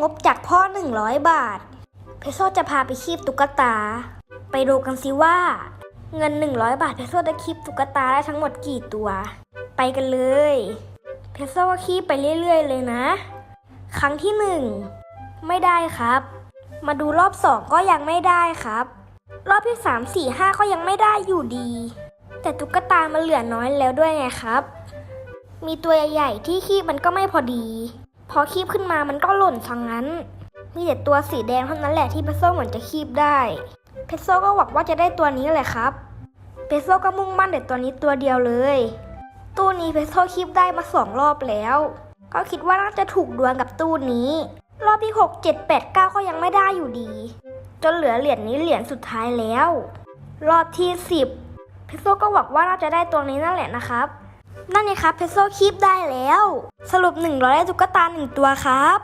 งบจากพ่อ 100 บาท เพโซจะพาไปคีบตุ๊กตา ไปดูกันสิว่า เงิน 100 บาทเพโซจะคีบตุ๊กตาได้ทั้งหมดกี่ตัว ไปกันเลย เพโซก็คีบไปเรื่อย ๆ เลยนะ ครั้งที่หนึ่งไม่ได้ครับ มาดูรอบสองก็ยังไม่ได้ครับ รอบที่สามสี่ห้าก็ยังไม่ได้อยู่ดี แต่ตุ๊กตามันเหลือน้อยแล้วด้วยไงครับ มีตัวใหญ่ๆที่คีบมันก็ไม่พอดี พอคีบขึ้นมามันก็หล่นทังนั้น มีแต่ตัวสีแดงเท่านั้นแหละที่เพโซเหมือนจะคีบได้ เพโซก็หวังว่าจะได้ตัวนี้แหละครับ เพโซก็มุ่งมั่นแต่ตัวนี้ตัวเดียวเลย ตู้นี้เพโซคีบได้มาสองรอบแล้ว ก็คิดว่าน่าจะถูกดวงกับตู้นี้ รอบที่หกเจ็ดแปดเก้าก็ยังไม่ได้อยู่ดี จนเหลือเหรียญนี้เหรียญสุดท้ายแล้ว รอบที่สิบเพโซก็หวังว่าน่าจะได้ตัวนี้นั่นแหละนะครับ นั่นไงครับเพชโซคีบได้แล้ว สรุป 100ได้ตุ๊กตาหนึ่งตัวครับ